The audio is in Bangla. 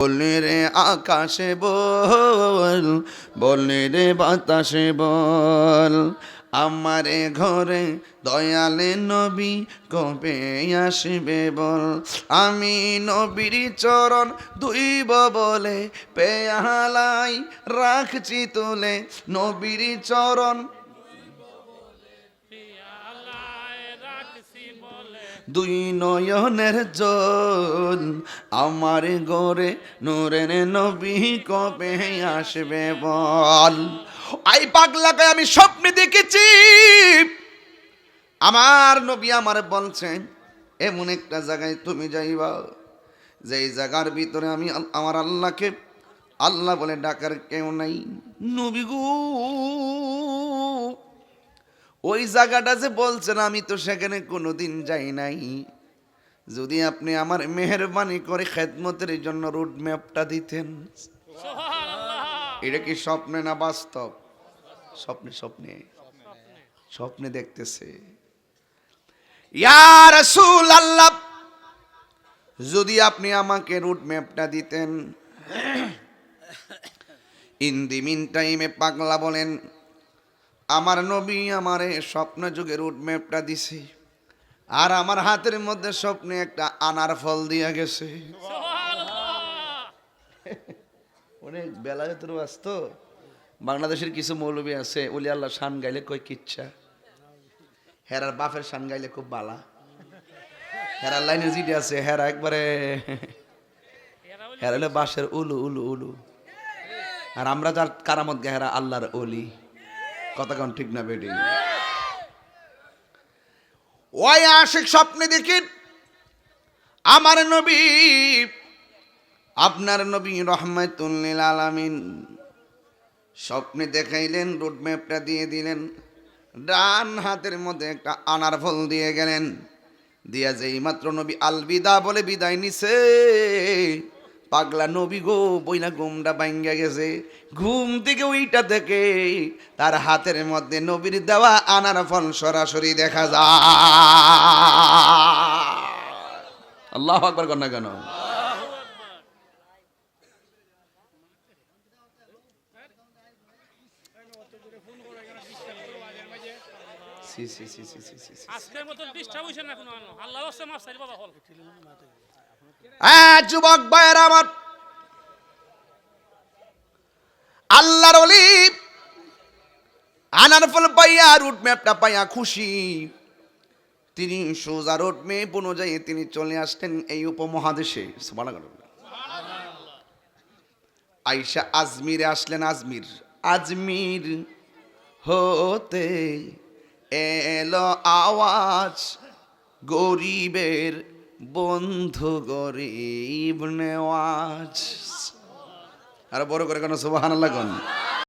বললে রে আকাশে বল বললে রে বাতাসে বল। আমারে ঘরে দয়ালে নবী কবে আসবে বল? আমি নবীর চরণ দুইব বলে পেয়ালাই রাখছি তুলে। নবীর চরণ দুই নয়নের জল আমার গরে নূরের নবী কবে আসবে বল? আই পাগলাকে আমি স্বপ্নে দেখেছি। আমার নবী আমার বলছেন, এমন একটা জায়গায় তুমি যাইবা, যেই জায়গার ভিতরে আমি আমার আল্লাহকে, আল্লাহ বলে ডাকার কেউ নাই। নবী গো! ওই জায়গাটা যে বলছেন আমি তো সেখানে কোনোদিন যাই নাই। যদি আপনি আমার মেহরবানি করে খেদমতের জন্য রুট ম্যাপটা দিতেন। এটা কি স্বপ্নে না বাস্তব? স্বপ্নে স্বপ্নে। স্বপ্নে দেখতেছে। ইয়া রাসূল আল্লাহ যদি আপনি আমাকে রুট ম্যাপটা দিতেন। ইন দি মিন টাইমে পাগলা বলেন আমার নবী আমারে স্বপ্ন যুগে রুট ম্যাপটা দিছে। আর আমার হাতের মধ্যে স্বপ্নে একটা আনার ফল দিয়া গেছে। অনেক বেলায় তোর ব্যস্ত। বাংলাদেশের কিছু মৌলবী আছে, ওলি আল্লাহ শান গাইলে কই কিচ্ছা। হেরার বাপের শান গাইলে খুব বালা। হেরার লাইনে জিডি আছে, হেরা একবারে হেরা হলে বাসের উলু উলু উলু। আর আমরা যার কারামত গেহারা আল্লাহর অলি কোন, ঠিক না বেডি ওই আশিক স্বপ্নে দেখি, আমার নবী, আপনার নবী রহমাতুল্লিল আলামিন স্বপ্নে দেখাইলেন রোড ম্যাপটা দিয়ে দিলেন, ডান হাতের মধ্যে একটা আনার ফল দিয়ে গেলেন, দিয়া যে মাত্র নবী আলবিদা বলে বিদায় নিছে পাগলা নবী গো, বইনা ঘুমটা ভাঙ্গা গেছে। ঘুম থেকে ওইটা থেকে তার হাতের মধ্যে নবীর দেওয়া আনার ফল সরাসরি দেখা যা আল্লাহ আকবর কন্যা কেন? সি সি সি সি সি সি সি। আজকের মতো ডিস্টার্ব হইছে না কোনো আল্লাহ হচ্ছে মাছ চাইলে বাবা হল হ্যাঁ যুবক ভাইয়ের আমার। আল্লাহর অলি আনার ফল পাইয়া রুট ম্যাপটা পাইয়া খুশি। তিনি সোজা রোড ম্যাপ অনুযায়ী তিনি চলে আসতেন এই উপমহাদেশে। আইসা আজমিরে আসলেন আজমির। আজমির হতে এলো আওয়াজ গরিবের বন্ধু গরিব নেওয়াজ। আর বড় করে কেন সুবাহ লাগুন